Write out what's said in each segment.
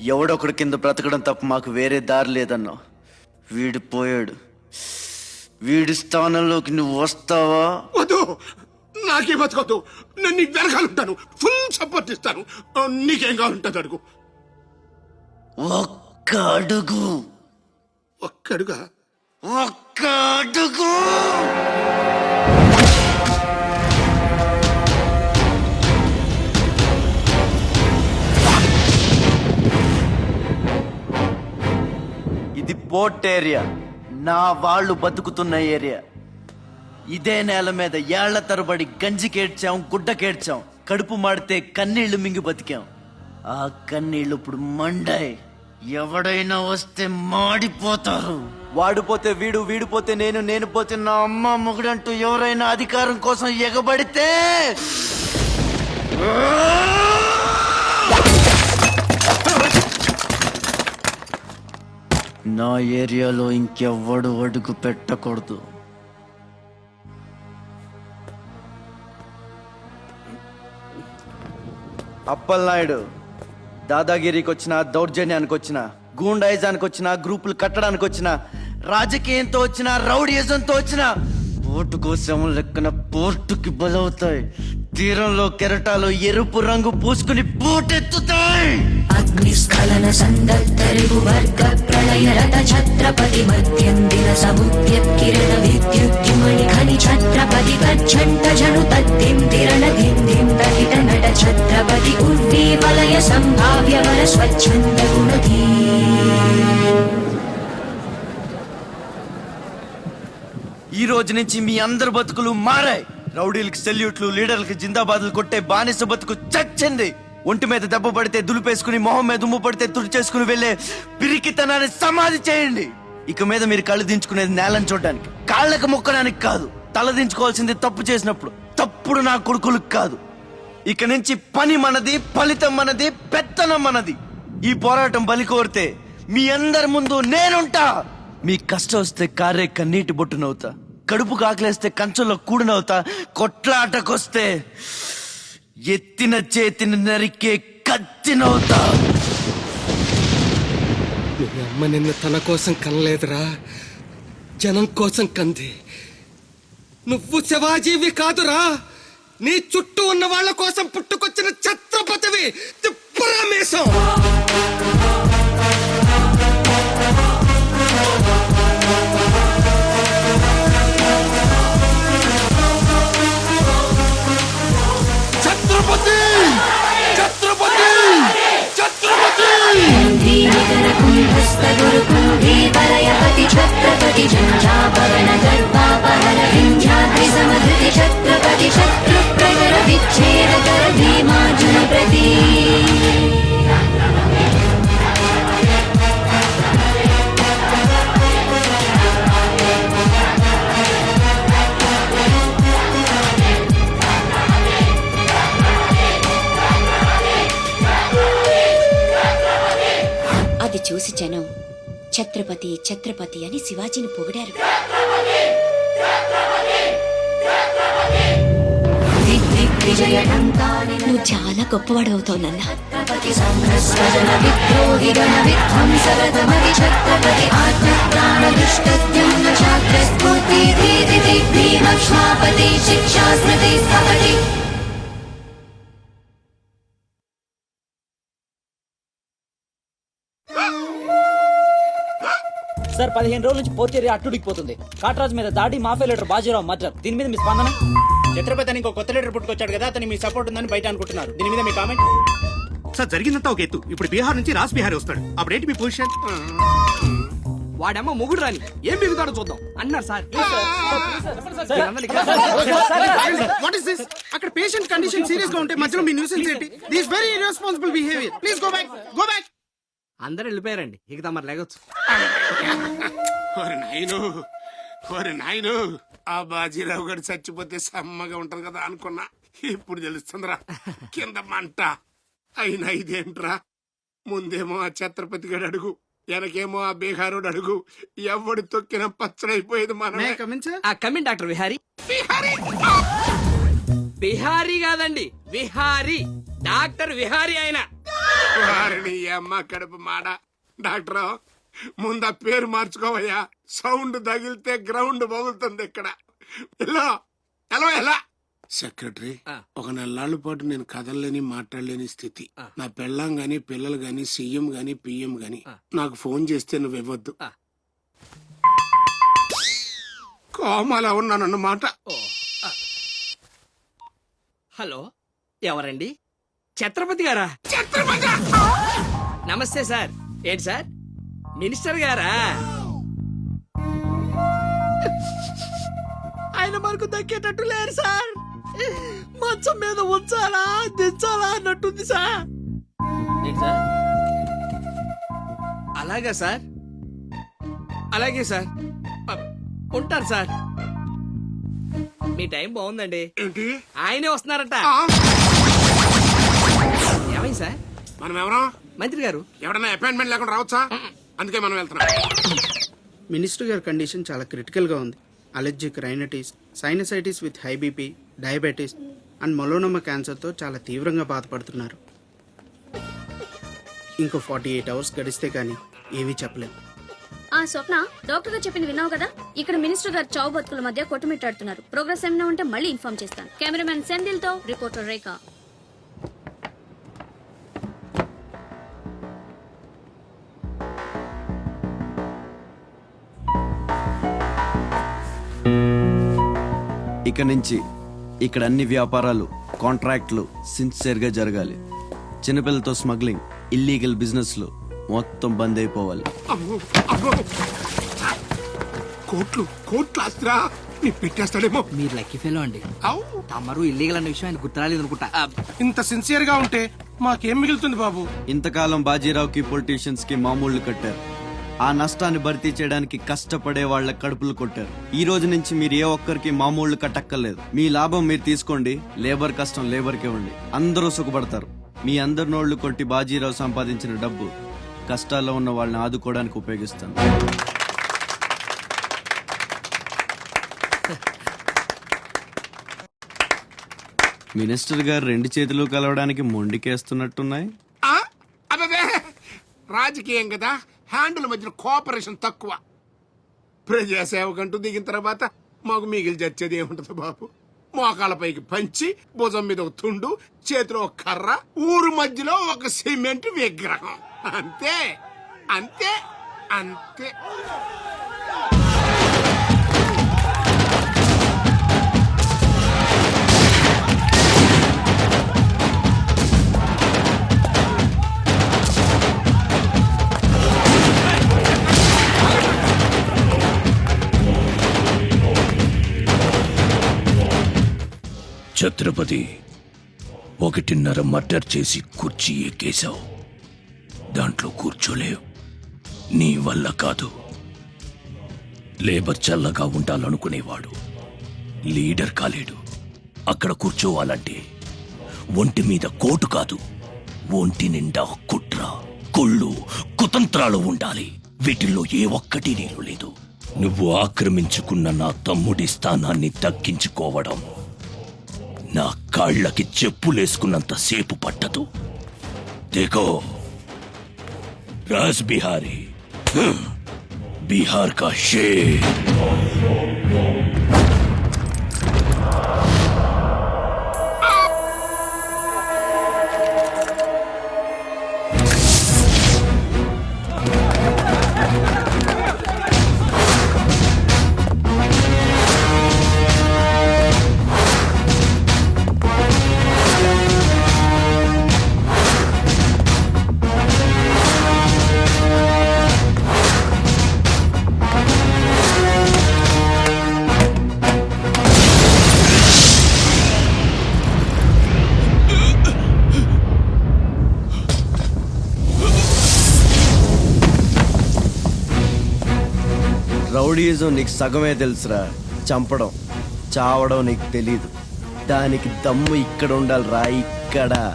ఎవడొకడు కింద బ్రతకడం తప్ప మాకు వేరే దారి లేదన్నా వీడు పోయాడు. వీడి స్థానంలోకి నువ్వు వస్తావా? వద్దు. నాకే బతకొద్దు. నేను నీకు వెనకాలంటాను ఫుల్ సపోర్ట్ ఇస్తాను. నీకేం కావాలంటుంది అడుగు. ఒక్క అడుగు. ఒక్కడుగా ఒక్క అడుగు. పోర్ట్ ఏరియా నా వాళ్ళు బతుకుతున్న ఏరియా. ఇదే నేల మీద ఏళ్ళ తరబడి గంజి కేడ్చాం గుడ్డ కేడ్చాం. కడుపు మాడితే కన్నీళ్ళు మింగి బతికాం. ఆ కన్నీళ్ళు ఇప్పుడు మండాయి. ఎవడైనా వస్తే మాడిపోతారు. వాడిపోతే వీడు వీడిపోతే నేను నేను పోతే నా అమ్మ మొగుడంటూ ఎవరైనా అధికారం కోసం ఎగబడితే నా ఏరియాలో ఇంకెవ్వడు అడుగు పెట్టకూడదు. అప్పలనాయుడు దాదాగిరికి వచ్చిన దౌర్జన్యానికి వచ్చిన గూండాయిజానికి వచ్చిన గ్రూపులు కట్టడానికి వచ్చిన రాజకీయంతో వచ్చిన రౌడీయిజంతో వచ్చిన పోటు కోసం లెక్కన పోర్టుకి బలవుతాయి. తీరంలో కెరటాలు ఎరుపు రంగు పూసుకుని పోటెత్తుతాయి. అగ్నిస్ఖలన సందత్తరిగు వర్గ ప్రళయ రథ ఛత్రపతి మద్యం దిన మధ్యందిన సముద్యత్కిరణ విద్యుద్యుమణి ఖని ఛత్రపతి గచ్చంట జను తద్దిం తిరణ దిందిం తహిత నట ఛత్రపతి ఉర్వీ వలయ సంభావ్య వర స్వచ్ఛంద రోజు నుంచి మీ అందరి బతుకులు మారాయి. రౌడీలకు సెల్యూట్లు లీడర్లకు జిందాబాదులు కొట్టే బానిస బతుకు చచ్చింది. ఒంటి మీద దెబ్బ పడితే దులిపేసుకుని మొహం మీద ఉమ్ము పడితే తుడిచేసుకుని వెళ్ళే పిరికితనాన్ని సమాధి చేయండి. ఇక మీద మీరు కళ్ళు దించుకునేది నేలను చూడడానికి. కాళ్ళకు మొక్కడానికి కాదు తల దించుకోవాల్సింది తప్పు చేసినప్పుడు. తప్పుడు నా కొడుకులకు కాదు. ఇక నుంచి పని మనది ఫలితం మనది పెత్తనం మనది. ఈ పోరాటం బలి కోరితే మీ అందరి ముందు నేనుంటా. మీ కష్టం వస్తే కారే కన్నీటి బొట్టునవుతా. కడుపు కాకలేస్తే కంచంలో కూడినవుతా కొట్లాటకొస్తే ఎత్తిన చేతిని నరికే కత్తినవుతా. మీ అమ్మ నిన్ను తన కోసం కనలేదురా జనం కోసం కంది. నువ్వు శివాజీవి కాదురా నీ చుట్టూ ఉన్న వాళ్ళ కోసం పుట్టుకొచ్చిన ఛత్రపతివి తిప్పరామేశం చూసి జనం ఛత్రపతి ఛత్రపతి అని శివాజీని పొగిడారు. నువ్వు చాలా గొప్పవాడు అవుతావు నాన్న. ఛత్రపతి సార్ పదిహేను రోజుల నుంచి ఏరియా అట్టుడికిపోతుంది కాట్రాజ్ మీద దాడి మాఫియా లీడర్ బాజీరావు మర్డర్ దీని మీద మీ స్పందన? ఛత్రపతి అని ఇంకో కొత్త లీడర్ పుట్టుకొచ్చాడు కదా అతని మీ సపోర్ట్ ఉందని బయట అనుకుంటున్నారు. దీని మీద మీ కామెంట్ సార్ జరిగిందంతా ఒక ఎత్తు. ఇప్పుడు బీహార్ నుంచి రాజ్ బీహార్ వస్తాడు. అప్పుడేంటి మీ పొజిషన్ వాడమ్మ మొగుడు రాని. ఏం మిగుతాడో చూద్దాం. అన్నారు సార్. వాట్ ఇస్ దిస్ అక్కడ పేషెంట్ కండిషన్ సీరియస్గా ఉంటే మధ్యలో మీ న్యూసెన్స్ ఏంటి? This very irresponsible behaviour please go back go back అందరు వెళ్ళిపోయారండి. ఇక తమరు లేగొచ్చు. ఓరి నాయను ఓరి నాయను ఆ బాజీరావు గారు చచ్చిపోతే సమ్మగా ఉంటది కదా అనుకున్నా. ఇప్పుడు తెలుస్తుందిరా కింద మంట. అయినా ఇదేంట్రా? ముందేమో ఆ ఛత్రపతి గడు అడుగు వెనకేమో ఆ బీహారుడు అడుగు. ఎవడు తొక్కిన పచ్చడైపోయేది మనమే. ఆ డాక్టర్ విహారీ. బిహారీ కాదండి విహారీ. డాక్టర్ విహారీ ఆయన. వారిని ఈ అమ్మ కడుపు మాడ. డాక్టర్ ముందు ఆ పేరు మార్చుకోవయ్యా. సౌండ్ తగిలితే గ్రౌండ్ బగులుతుంది ఇక్కడ. ఎలా ఎలా ఎలా సెక్రటరీ ఒక నెలల పాటు నేను కదలలేని మాట్లాడలేని స్థితి. నా పెళ్ళాం గాని పిల్లలు గాని సీఎం గాని పిఎం గాని. నాకు ఫోన్ చేస్తే నువ్వు ఇవ్వద్దు కోమాలో ఉన్నానన్నమాట. హలో ఎవరండి? ఛత్రపతి గారా? నమస్తే సార్. ఏంటి సార్? మినిస్టర్ గారా? ఆయన మనకు దక్కేటట్టు లేరు సార్. మంచం మీద ఉంచాలా దించాలా అన్నట్టుంది సార్. అలాగా సార్? అలాగే సార్. ఉంటారు సార్. మీ టైం బాగుందండి. ఏంటి? ఆయనే వస్తున్నారట. మనం ఎవరం మంత్రి గారు. ఎవడన్నా అపాయింట్మెంట్ లేకుండా రావచ్చా? అందుకే మనం వెళ్తున్నాం. మినిస్టర్ గారి కండిషన్ చాలా క్రిటికల్గా ఉంది. Allergic rhinitis sinusitis with high BP diabetes and melanoma క్యాన్సర్తో చాలా తీవ్రంగా బాధపడుతున్నారు. ఇంకో ఫార్టీ ఎయిట్ అవర్స్ గడిస్తే కానీ ఏమీ చెప్పలేం. ఆ స్వప్న డాక్టర్ గారు చెప్పింది విన్నావు కదా? ఇక్కడ మినిస్టర్ గారు చావు బతుకుల మధ్య కొట్టుమిట్టాడుతున్నారు. ప్రోగ్రెస్ ఏమైనా ఉంటే మళ్ళీ ఇన్ఫార్మ్ చేస్తాను. కెమెరామెన్ సెందిల్తో రిపోర్టర్ రేఖ. ఇక నుంచి ఇక్కడ అన్ని వ్యాపారాలు కాంట్రాక్ట్లు సిన్సియర్గా జరగాలి. చిన్నపిల్లలతో స్మగ్లింగ్ ఇల్లీగల్ బిజినెస్లు మొత్తం బంద్ అయిపోవాలి. కోట్లు కోట్లు ఆస్తిరా. నీ పెట్టేస్తాడేమో. మీరు లక్కీ ఫెలో అండి. తమరు ఇల్లీగల్ అన్న విషయం ఆయన గుర్తురాలేదు అనుకుంటా. ఇంత సిన్సియర్గా ఉంటే మాకేం మిగులుతుంది బాబు? ఇంతకాలం బాజీరావుకి పొలిటీషియన్స్కి మామూళ్ళు కట్టారు. ఆ నష్టాన్ని భర్తీ చేయడానికి కష్టపడే వాళ్ళ కడుపులు కొట్టారు. ఈ రోజు నుంచి మీరు ఏ ఒక్కరికి మామూలు కట్టక్కర్లేదు. మీ లాభం మీరు తీసుకోండి. లేబర్ కష్టం లేబర్కి ఇవ్వండి. అందరూ సుఖపడతారు. మీ అందరి నోళ్ళు కొట్టి బాజీరావు సంపాదించిన డబ్బు కష్టాల్లో ఉన్న వాళ్ళని ఆదుకోవడానికి ఉపయోగిస్తాను. మినిస్టర్ గారు రెండు చేతులు కలవడానికి మొండికేస్తున్నట్టున్నాయి. రాజకీయం కదా. హ్యాండిల్ మధ్యన కోఆపరేషన్ తక్కువ. ప్రజాసేవకంటూ దిగిన తర్వాత మాకు మిగిలి చచ్చేది ఏముంటది బాబు? మోకాళ్ళపైకి పంచి భుజం మీద ఒక తుండు చేతిలో ఒక కర్ర ఊరు మధ్యలో ఒక సిమెంట్ విగ్రహం. అంతే. అంతే. అంతే. ఛత్రపతి ఒకటిన్నర మర్డర్ చేసి కుర్చీ ఎక్కేశావు. దాంట్లో కూర్చోలేవు. నీ వల్ల కాదు. లేబర్ చల్లగా ఉండాలనుకునేవాడు. లీడర్ కాలేడు. అక్కడ కూర్చోవాలంటే ఒంటి మీద కోటు కాదు. ఒంటి నిండా కుట్ర కుళ్ళు కుతంత్రాలు ఉండాలి. వీటిల్లో ఏ ఒక్కటి నేను లేదు. నువ్వు ఆక్రమించుకున్న నా తమ్ముడి స్థానాన్ని దక్కించుకోవడం నా కాళ్ళకి చెప్పులేసుకున్నంత సేపు పట్టదు. దేకో రాజ్ బిహారీ. బీహార్ కా షేర్ నీకు సగమే తెలుసురా. చంపడం చావడం నీకు తెలీదు. దానికి దమ్ము ఇక్కడ ఉండాలిరా ఇక్కడ.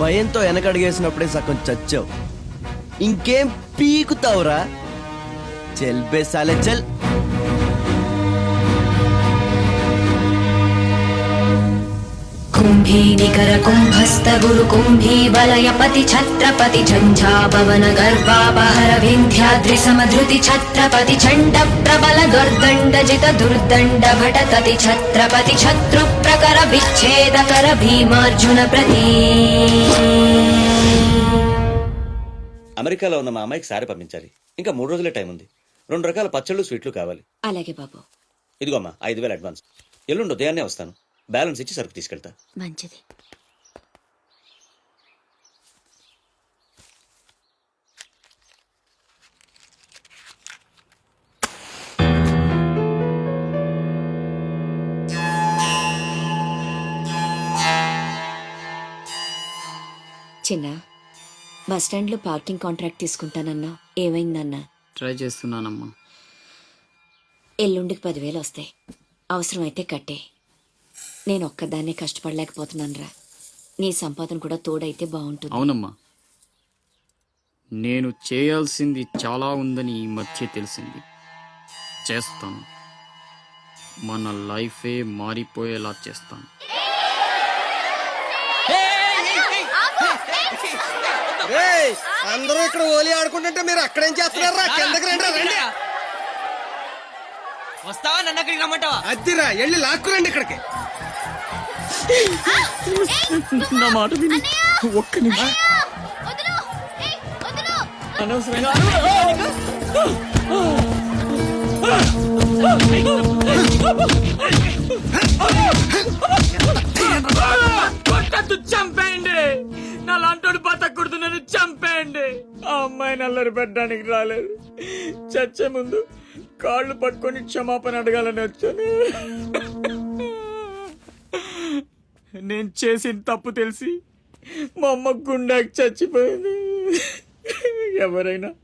భయంతో వెనకడిగేసినప్పుడే సగం చచ్చావు. ఇంకేం పీకుతావురా? చెల్ బేసాలే చెల్. kum कुम्भीनिकर कुम्भस्त गुरु कुम्भी वलयपति छत्रपति झञ्झापवन गर्भापहर विन्ध्याद्रि समधृति छत्रपति चण्ड प्रबल दुर्दण्ड जित दुर्दण्ड भटतति छत्रपति शत्रु प्रकर विच्छेदकर भीमार्जुन प्रती అమెరికాలో ఉన్న మా అమ్మాయికి సారి పంపించాలి ఇంకా మూడు రోజులే టైం ఉంది రెండు రకాల పచ్చళ్ళు స్వీట్లు కావాలి అలాగే బాబు ఇదిగో అమ్మా ఐదు వేలు అడ్వాన్స్ ఎల్లుండి ఉదయాన్నే వస్తాను బ్యాలెన్స్ ఇచ్చి సరుకు తీసుకెళ్తా. మంచిది. చిన్న బస్ స్టాండ్లో పార్కింగ్ కాంట్రాక్ట్ తీసుకుంటానన్నా. ఏమైందన్నా ట్రై చేస్తున్నానమ్మా. ఎల్లుండికి పదివేలు వస్తాయి. అవసరమైతే కట్టే. నేను ఒక్కదాన్నే కష్టపడలేకపోతున్నానురా. నీ సంపాదన కూడా తోడైతే బాగుంటుంది. అవునమ్మా. నేను చేయాల్సింది చాలా ఉందని ఈ మధ్య తెలిసింది. చేస్తాను. మన లైఫే మారిపోయేలా చేస్తాను. అందరూ ఇక్కడ ఓలి ఆడుకుంటుంటే మీరు అక్కడేం చేస్తున్నారా? కిందకి రండి రండి. వస్తావా? నన్ను అక్కడికి రమ్మంటావా? అద్దిరా వెళ్ళి లాక్కురండి ఇక్కడికి. నా మాట విని. ఒక్క నిమిషం. కొట్టద్దు చంపేయండి. నా లాంటోడు బతకూడదు నన్ను చంపేయండి. ఆ అమ్మాయి నల్లరి పెట్టడానికి రాలేదు. చచ్చే ముందు కాళ్ళు పట్టుకొని క్షమాపణ అడగాలని వచ్చాను. నేను చేసిన తప్పు తెలిసి మా అమ్మ గుండాకి చచ్చిపోయింది. ఎవరైనా